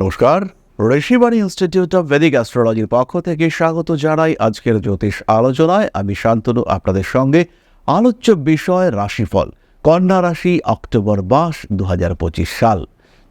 নমস্কার, Rishibani institute of Vedic অ্যাস্ট্রোলজির পক্ষ থেকে স্বাগত জানাই আজকের জ্যোতিষ আলোচনায়। আমি শান্তনু, আপনাদের সঙ্গে আলোচ্য বিষয় রাশিফল, কন্যা রাশি, অক্টোবর মাস দু হাজার পঁচিশ সাল।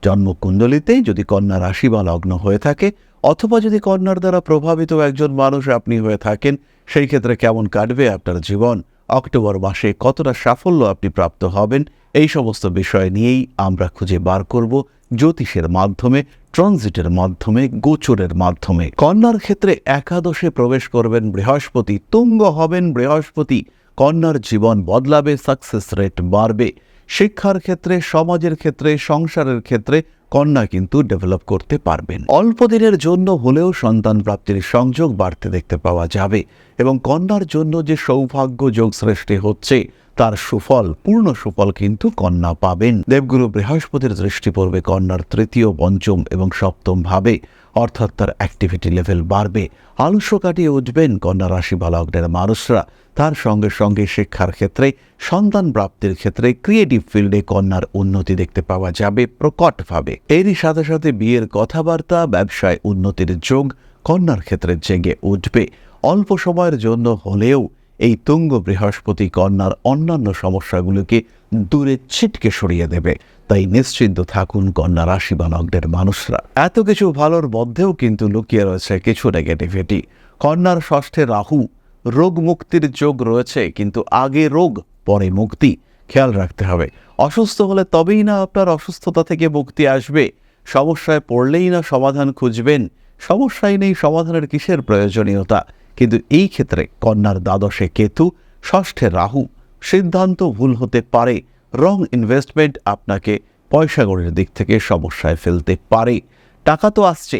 জন্মকুণ্ডলিতে যদি কন্যা রাশি বা লগ্ন হয়ে থাকে, অথবা যদি কন্যার দ্বারা প্রভাবিত একজন মানুষ আপনি হয়ে থাকেন, সেই ক্ষেত্রে কেমন কাটবে আপনার জীবন? অক্টোবর মাসে কতটা সাফল্য আপনি প্রাপ্ত হবেন? এই সমস্ত বিষয় নিয়েই আমরা খুঁজে বার করব। জ্যোতিষের মাধ্যমে, ট্রানজিটের মাধ্যমে, গোচরের মাধ্যমে। কন্যার ক্ষেত্রে একাদশে প্রবেশ করবেন বৃহস্পতি, তুঙ্গ হবেন বৃহস্পতি। কন্যার জীবন বদলাবে সাকসেস রেট বাড়বে। শিক্ষার ক্ষেত্রে, সমাজের ক্ষেত্রে, সংসারের ক্ষেত্রে কন্যা কিন্তু ডেভেলপ করতে পারবেন। অল্প দিনের জন্য হলেও সন্তান প্রাপ্তির সংযোগ বাড়তে দেখতে পাওয়া যাবে এবং কন্যার জন্য যে সৌভাগ্য যোগ সৃষ্টি হচ্ছে তার সুফল, পূর্ণ সুফল কিন্তু কন্যা পাবেন। দেবগুরু বৃহস্পতির দৃষ্টি পড়বে কন্যার তৃতীয় পঞ্চম এবং সপ্তম ভাবে, অর্থাৎ তার অ্যাক্টিভিটি লেভেল বাড়বে। আলস্য কাটিয়ে উঠবেন কন্যা রাশি বা লগ্নের মানুষরা তার সঙ্গে সঙ্গে শিক্ষার ক্ষেত্রে, সন্তান প্রাপ্তির ক্ষেত্রে ক্রিয়েটিভ ফিল্ডে কন্যার উন্নতি দেখতে পাওয়া যাবে প্রকটভাবে এরই সাথে সাথে বিয়ের কথাবার্তা, ব্যবসায় উন্নতির যোগ কন্যার ক্ষেত্রে জেগে উঠবে। অল্প সময়ের জন্য হলেও এই তুঙ্গ বৃহস্পতি কন্যার অন্যান্য সমস্যাগুলোকে দূরে ছিটকে সরিয়ে দেবে। তাই নিশ্চিন্ত থাকুন কন্যা রাশি বা লগ্নের মানুষরা। এত কিছু ভালোর মধ্যেও কিন্তু লুকিয়ে রয়েছে কিছু নেগেটিভিটি কন্যার ষষ্ঠে রাহু, রোগ মুক্তির যোগ রয়েছে, কিন্তু আগে রোগ, পরে মুক্তি। খেয়াল রাখতে হবে। অসুস্থ হলে তবেই না আপনার অসুস্থতা থেকে মুক্তি আসবে। সমস্যায় পড়লেই না সমাধান খুঁজবেন। সমস্যাই নেই সমাধানের কিসের প্রয়োজনীয়তা? কিন্তু এই ক্ষেত্রে কন্যার দ্বাদশে কেতু, ষষ্ঠে রাহু সিদ্ধান্ত ভুল হতে পারে। রং ইনভেস্টমেন্ট আপনাকে পয়সাগরের দিক থেকে সমস্যায় ফেলতে পারে। টাকা তো আসছে,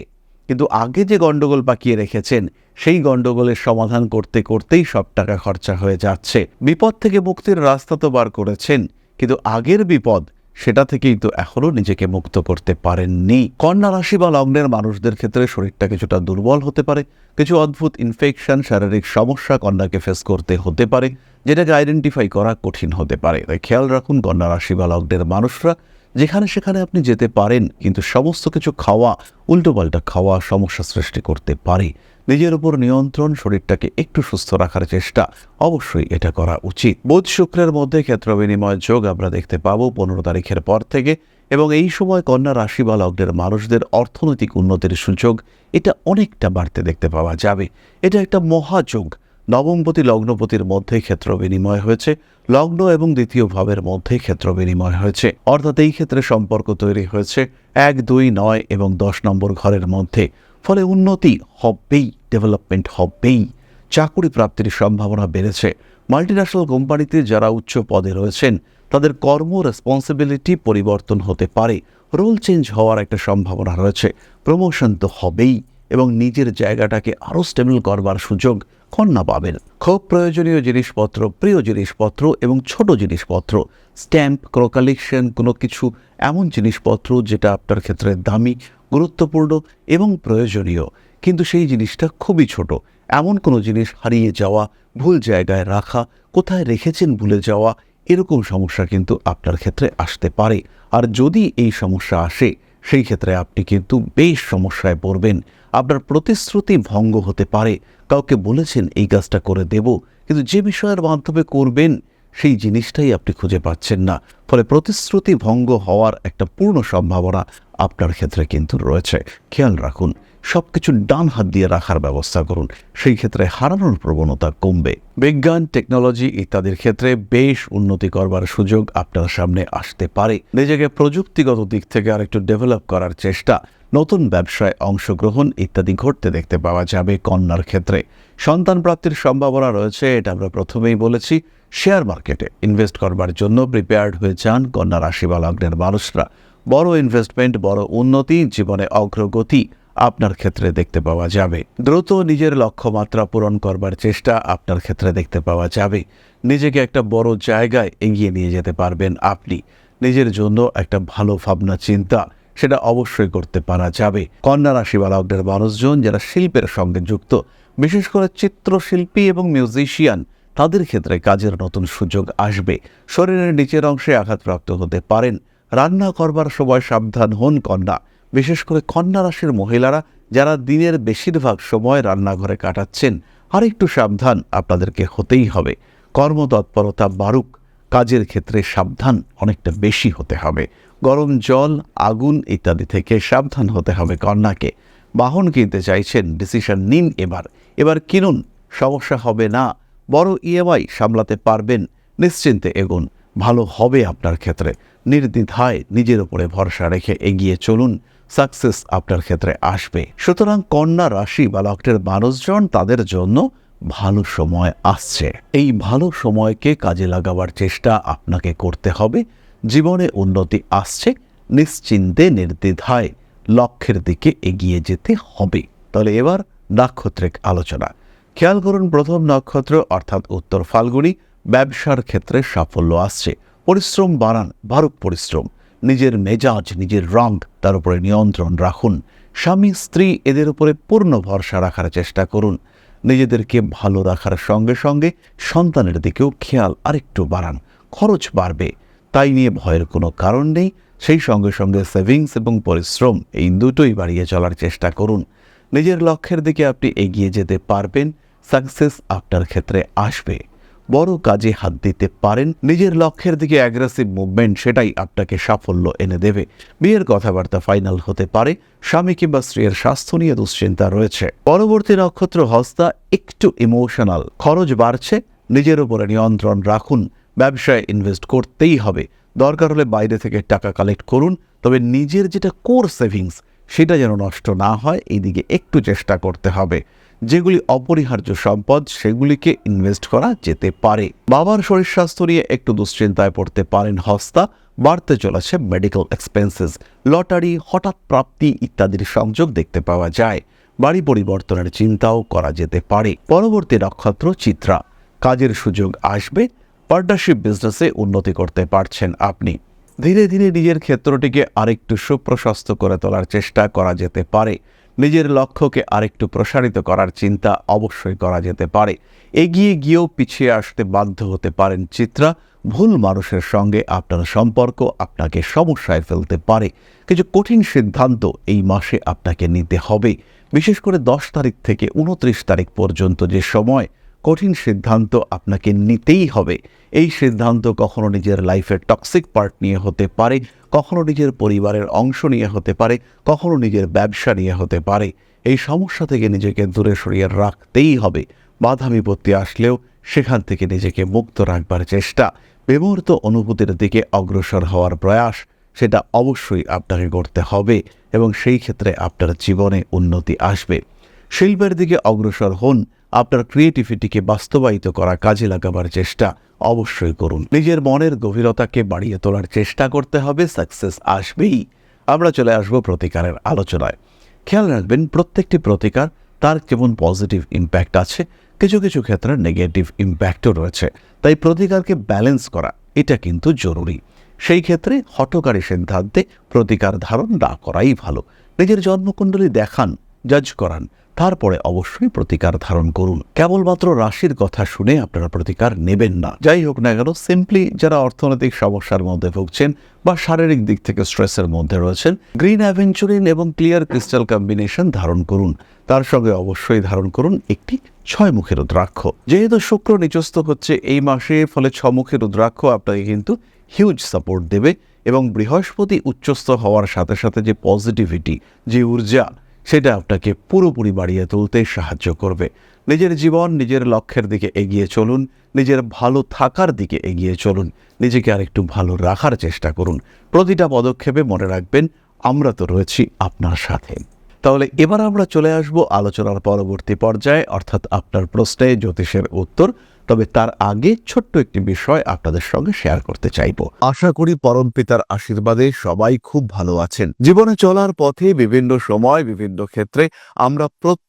কিন্তু আগে যে গণ্ডগোল পাকিয়ে রেখেছেন, সেই গণ্ডগোলের সমাধান করতে করতেই সব টাকা খরচা হয়ে যাচ্ছে। বিপদ থেকে মুক্তির রাস্তা তো বার করেছেন, কিন্তু আগের বিপদ সেটা থেকেই তো এখনও নিজেকে মুক্ত করতে পারেননি। কন্যা রাশি বা লগ্নের মানুষদের ক্ষেত্রে শরীরটা কিছুটা দুর্বল হতে পারে। কিছু অদ্ভুত ইনফেকশন শারীরিক সমস্যা কন্যাকে ফেস করতে হতে পারে যেটাকে আইডেন্টিফাই করা কঠিন হতে পারে। তাই খেয়াল রাখুন কন্যা রাশি বা লগ্নের মানুষরা, যেখানে সেখানে আপনি যেতে পারেন, কিন্তু সমস্ত কিছু খাওয়া, উল্টোপাল্টা খাওয়া সমস্যা সৃষ্টি করতে পারে। নিজের উপর নিয়ন্ত্রণ শরীরটাকে একটু সুস্থ রাখার চেষ্টা। অবশ্যই এটা করা উচিত। বুধ শুক্রের মধ্যে ক্ষেত্র বিনিময় যোগ আমরা দেখতে পাবো পনেরো তারিখের পর থেকে এবং এই সময় কন্যা রাশি বা লগ্নের মানুষদের অর্থনৈতিক উন্নতির সুযোগ এটা অনেকটা বাড়তে দেখতে পাওয়া যাবে। এটা একটা মহাযোগ। নবমপতি লগ্নপতির মধ্যে ক্ষেত্র বিনিময় হয়েছে। লগ্ন এবং দ্বিতীয় ভাবের মধ্যে ক্ষেত্র বিনিময় হয়েছে। অর্থাৎ এই ক্ষেত্রে সম্পর্ক তৈরি হয়েছে এক, দুই, নয় এবং দশ নম্বর ঘরের মধ্যে। ফলে উন্নতি হবেই ডেভেলপমেন্ট হবেই। চাকুরি প্রাপ্তির সম্ভাবনা বেড়েছে। মাল্টিন্যাশনাল কোম্পানিতে যারা উচ্চ পদে রয়েছেন, তাদের কর্ম রেসপন্সিবিলিটি পরিবর্তন হতে পারে। রোল চেঞ্জ হওয়ার একটা সম্ভাবনা রয়েছে। প্রমোশন তো হবেই এবং নিজের জায়গাটাকে আরও স্টেবল করবার সুযোগ কন্যা পাবেন। খুব প্রয়োজনীয় জিনিসপত্র, প্রিয় জিনিসপত্র এবং ছোট জিনিসপত্র। স্ট্যাম্প কোনো কালেকশন কোনো কিছু এমন জিনিসপত্র যেটা আপনার ক্ষেত্রে দামি গুরুত্বপূর্ণ এবং প্রয়োজনীয়। কিন্তু সেই জিনিসটা খুবই ছোট। এমন কোনো জিনিস হারিয়ে যাওয়া, ভুল জায়গায় রাখা, কোথায় রেখেছেন ভুলে যাওয়া, এরকম সমস্যা কিন্তু আপনার ক্ষেত্রে আসতে পারে। আর যদি এই সমস্যা আসে, সেই ক্ষেত্রে আপনি কিন্তু বেশ সমস্যায় পড়বেন। আপনার প্রতিশ্রুতি ভঙ্গ হতে পারে। কাউকে বলেছেন, এই কাজটা করে দেব। কিন্তু যে বিষয়ের মাধ্যমে করবেন সেই জিনিসটাই আপনি খুঁজে পাচ্ছেন না। ফলে প্রতিশ্রুতি ভঙ্গ হওয়ার একটা পূর্ণ সম্ভাবনা আপনার ক্ষেত্রে কিন্তু রয়েছে। খেয়াল রাখুন সব কিছু ডান হাত দিয়ে রাখার ব্যবস্থা করুন। সেই ক্ষেত্রে হারানোর প্রবণতা কমবে। বিজ্ঞান, টেকনোলজি ইত্যাদির ক্ষেত্রে বেশ উন্নতি করবার সুযোগ আপনার সামনে আসতে পারে। নিজেকে প্রযুক্তিগত দিক থেকে আরেকটু ডেভেলপ করার চেষ্টা, নতুন ব্যবসায় অংশগ্রহণ ইত্যাদি ঘটতে দেখতে পাওয়া যাবে কন্যার ক্ষেত্রে। সন্তান প্রাপ্তির সম্ভাবনা রয়েছে, এটা আমরা প্রথমেই বলেছি। শেয়ার মার্কেটে ইনভেস্ট করবার জন্য প্রিপেয়ার্ড হয়ে যান কন্যা রাশি বা লগ্নের মানুষরা। বড় ইনভেস্টমেন্ট বড় উন্নতি, জীবনে অগ্রগতি। আপনার ক্ষেত্রে দেখতে পাওয়া যাবে। দ্রুত নিজের লক্ষ্যমাত্রা পূরণ করবার চেষ্টা আপনার ক্ষেত্রে দেখতে পাওয়া যাবে। নিজেকে একটা বড় জায়গায় এগিয়ে নিয়ে যেতে পারবেন আপনি। নিজের জন্য একটা ভালো ভাবনা, চিন্তা, সেটা অবশ্যই করতে পারা যাবে। কন্যা রাশি বা মানুষজন যারা শিল্পের সঙ্গে যুক্ত, বিশেষ করে চিত্রশিল্পী এবং মিউজিশিয়ান, তাদের ক্ষেত্রে কাজের নতুন সুযোগ আসবে। শরীরের নিচের অংশে আঘাতপ্রাপ্ত হতে পারেন। রান্না করবার সময় সাবধান হন কন্যা। বিশেষ করে কন্যা রাশির মহিলারা যারা দিনের বেশিরভাগ সময় রান্নাঘরে কাটাচ্ছেন আর একটু সাবধান আপনাদেরকে হতেই হবে। কর্মতৎপরতা বাড়ুক, কাজের ক্ষেত্রে সাবধান অনেকটা বেশি হতে হবে। গরম জল, আগুন ইত্যাদি থেকে সাবধান হতে হবে কন্যাকে। বাহন কিনতে চাইছেন, ডিসিশন নিন এবার। এবার কিনুন, সমস্যা হবে না। বড় ইএমআই সামলাতে পারবেন, নিশ্চিন্তে এগুন। ভালো হবে আপনার ক্ষেত্রে। নির্দ্বিধায় নিজের উপরে ভরসা রেখে এগিয়ে চলুন। সাকসেস আপনার ক্ষেত্রে আসবে। সুতরাং কন্যা রাশি বা লগ্নের মানুষজন তাদের জন্য ভালো সময় আসছে। এই ভালো সময়কে কাজে লাগাবার চেষ্টা আপনাকে করতে হবে। জীবনে উন্নতি আসছে, নিশ্চিন্তে, নির্দ্বিধায় লক্ষ্যের দিকে এগিয়ে যেতে হবে। তাহলে এবার নাক্ষত্রিক আলোচনা। খেয়াল করুন, প্রথম নক্ষত্র অর্থাৎ উত্তর ফাল্গুনি ব্যবসার ক্ষেত্রে সাফল্য আসছে। পরিশ্রম বাড়ান বারুক পরিশ্রম। নিজের মেজাজ, নিজের রং তার উপরে নিয়ন্ত্রণ রাখুন। স্বামী, স্ত্রী এদের উপরে পূর্ণ ভরসা রাখার চেষ্টা করুন। নিজেদেরকে ভালো রাখার সঙ্গে সঙ্গে সন্তানের দিকেও খেয়াল আরেকটু বাড়ান। খরচ বাড়বে। তাই নিয়ে ভয়ের কোনো কারণ নেই। সেই সঙ্গে সঙ্গে সেভিংস এবং পরিশ্রম এই দুটোই বাড়িয়ে চলার চেষ্টা করুন। নিজের লক্ষ্যের দিকে আপনি এগিয়ে যেতে পারবেন। সাকসেস আপনার ক্ষেত্রে আসবে। বড় কাজে হাত দিতে পারেন। নিজের লক্ষ্যের দিকে অ্যাগ্রেসিভ মুভমেন্ট সেটাই আপনাকে সাফল্য এনে দেবে। বিয়ের কথাবার্তা ফাইনাল হতে পারে, স্বামী কিংবা স্ত্রীর স্বাস্থ্য নিয়ে দুশ্চিন্তা রয়েছে। পরবর্তী নক্ষত্র হস্তা একটু ইমোশনাল খরচ বাড়ছে, নিজের উপরে নিয়ন্ত্রণ রাখুন। ব্যবসায় ইনভেস্ট করতেই হবে। দরকার হলে বাইরে থেকে টাকা কালেক্ট করুন, তবে নিজের যেটা কোর সেভিংস সেটা যেন নষ্ট না হয় এইদিকে একটু চেষ্টা করতে হবে। যেগুলি অপরিহার্য সম্পদ, সেগুলিকে ইনভেস্ট করা যেতে পারে। বাবার শরীর স্বাস্থ্য নিয়ে একটু দুশ্চিন্তায় পড়তে পারেন হস্তা, বাড়তে চলেছে মেডিকেল এক্সপেন্সেস লটারি হঠাৎ প্রাপ্তি ইত্যাদির সংযোগ দেখতে পাওয়া যায়। বাড়ি পরিবর্তনের চিন্তাও করা যেতে পারে। পরবর্তী নক্ষত্র চিত্রা। কাজের সুযোগ আসবে পার্টনারশিপ বিজনেসে উন্নতি করতে পারছেন আপনি। ধীরে ধীরে নিজের ক্ষেত্রটিকে আরেকটু সুপ্রশস্ত করে তোলার চেষ্টা করা যেতে পারে। নিজের লক্ষ্যকে আরেকটু প্রসারিত করার চিন্তা অবশ্যই করা যেতে পারে। এগিয়ে গিয়েও পিছিয়ে আসতে বাধ্য হতে পারেন চিত্রা। ভুল মানুষের সঙ্গে আপনার সম্পর্ক আপনাকে সমস্যায় ফেলতে পারে। কিছু কঠিন সিদ্ধান্ত এই মাসে আপনাকে নিতে হবে। বিশেষ করে দশ তারিখ থেকে উনত্রিশ তারিখ পর্যন্ত যে সময় কঠিন সিদ্ধান্ত আপনাকে নিতেই হবে। এই সিদ্ধান্ত কখনো নিজের লাইফের টক্সিক পার্ট নিয়ে হতে পারে, কখনো নিজের পরিবারের অংশ নিয়ে হতে পারে, কখনো নিজের ব্যবসা নিয়ে হতে পারে। এই সমস্যা থেকে নিজেকে দূরে সরিয়ে রাখতেই হবে। বাধা বিপত্তি আসলেও সেখান থেকে নিজেকে মুক্ত রাখবার চেষ্টা। বিমূর্ত অনুভূতির দিকে অগ্রসর হওয়ার প্রয়াস, সেটা অবশ্যই আপনাকে করতে হবে এবং সেই ক্ষেত্রে আপনার জীবনে উন্নতি আসবে। শিল্পের দিকে অগ্রসর হন আপনার ক্রিয়েটিভিটিকে বাস্তবায়িত করা কাজে লাগাবার চেষ্টা অবশ্যই করুন। নিজের মনের গভীরতাকে বাড়িয়ে তোলার চেষ্টা করতে হবে সাকসেস আসবেই। আমরা চলে আসব প্রতিকারের আলোচনায়। খেয়াল রাখবেন, প্রত্যেকটি প্রতিকার তার কেমন পজিটিভ ইম্প্যাক্ট আছে, কিছু কিছু ক্ষেত্রে নেগেটিভ ইম্প্যাক্টও রয়েছে। তাই প্রতিকারকে ব্যালেন্স করা, এটা কিন্তু জরুরি। সেই ক্ষেত্রে হটকারী সিদ্ধান্তে প্রতিকার ধারণ না করাই ভালো। নিজের জন্মকুণ্ডলী দেখান জাজ করান তারপরে অবশ্যই প্রতিকার ধারণ করুন। কেবলমাত্র রাশির কথা শুনে আপনারা প্রতিকার নেবেন না। যাই হোক না কেন সিম্পলি যারা অর্থনৈতিক সমস্যার মধ্যে ভুগছেন বা শারীরিক দিক থেকে স্ট্রেসের মধ্যে রয়েছেন, গ্রিন অ্যাভেঞ্চুরিন এবং ক্লিয়ার ক্রিস্টাল কম্বিনেশন ধারণ করুন। তার সঙ্গে অবশ্যই ধারণ করুন একটি ছয় মুখের রুদ্রাক্ষ। যেহেতু শুক্র নিচস্থ হচ্ছে এই মাসে, ফলে ছ মুখের রুদ্রাক্ষ আপনাকে কিন্তু হিউজ সাপোর্ট দেবে এবং বৃহস্পতি উচ্চস্থ হওয়ার সাথে সাথে যে পজিটিভিটি যে ঊর্জা সেটা আপনাকে পুরোপুরি বাড়িয়ে তুলতে সাহায্য করবে। নিজের জীবন, নিজের লক্ষ্যের দিকে এগিয়ে চলুন, নিজের ভালো থাকার দিকে এগিয়ে চলুন, নিজেকে আরেকটু ভালো রাখার চেষ্টা করুন। প্রতিটা পদক্ষেপে মনে রাখবেন, আমরা তো রয়েছি আপনার সাথে। তাহলে এবার আমরা চলে আসব আলোচনার পরবর্তী পর্যায়ে, অর্থাৎ আপনার প্রশ্নে জ্যোতিষের উত্তর। তবে তার আগে ছোট্ট একটি বিষয় আপনাদের সঙ্গে শেয়ার করতে চাইব। আশা করি পরম পিতার আশীর্বাদে সবাই খুব ভালো আছেন। জীবনে চলার পথে বিভিন্ন সময়, বিভিন্ন ক্ষেত্রে আমরা প্রত্যেক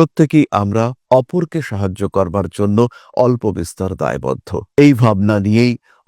প্রত্যেকেই আমরা অপরকে সাহায্য করবার জন্য অল্প বিস্তর দায়বদ্ধ। এই ভাবনা নিয়েই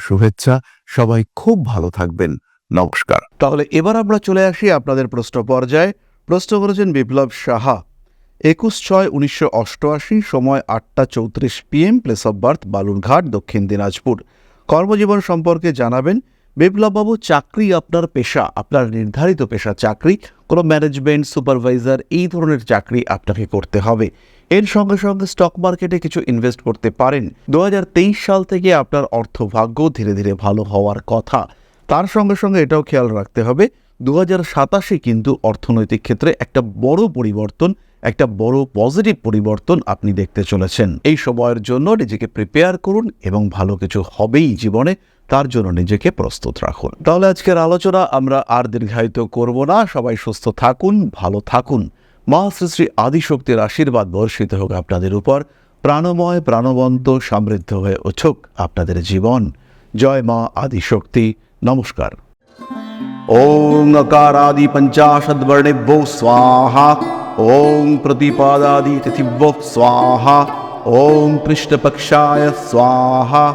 শুভেচ্ছা। সবাই খুব ভালো থাকবেন। নমস্কার। তাহলে এবার আমরা চলে আসি আপনাদের প্রশ্ন পর্যায়ে। প্রশ্ন করেছেন বিপ্লব সাহা। একুশ ছয় উনিশশো অষ্টআশি, সময় আটটা চৌত্রিশ PM place of birth Balurghat, Dakshin Dinajpur. কর্মজীবন সম্পর্কে জানাবেন, বিপ্লববাবু, চাকরি আপনার পেশা, আপনার নির্ধারিত পেশা চাকরি, কোনো ম্যানেজমেন্ট সুপারভাইজার এই ধরনের চাকরি আপনাকে করতে হবে। এর সঙ্গে সঙ্গে স্টক মার্কেটে কিছু ইনভেস্ট করতে পারেন। দুহাজার তেইশ সাল থেকে আপনার অর্থভাগ্য ধীরে ধীরে ভালো হওয়ার কথা। তার সঙ্গে সঙ্গে এটাও খেয়াল রাখতে হবে দু সাতাশে কিন্তু অর্থনৈতিক ক্ষেত্রে একটা বড় পরিবর্তন, একটা বড় পজিটিভ পরিবর্তন আপনি দেখতে চলেছেন। এই সময়ের জন্য নিজেকে প্রিপেয়ার করুন এবং ভালো কিছু হবেই জীবনে, তার জন্য নিজেকে প্রস্তুত রাখুন। তাহলে আজকের আলোচনা আমরা আর দীর্ঘায়িত করব না। সবাই সুস্থ থাকুন, ভালো থাকুন। মা শ্রী শ্রী আদিশক্তির আশীর্বাদ বর্ষিত হোক আপনাদের উপর। প্রাণময়, প্রাণবন্ত, সমৃদ্ধ হয়ে উঠুক আপনাদের জীবন। জয় মা আদিশক্তি। নমস্কার। ওং অকারাদি পঞ্চাশদ্বর্ণেভ্যো স্বাহা। ওং প্রতিপাদাদি তিথিব স্বাহা। ওং পৃষ্ঠপক্ষায় স্বাহা।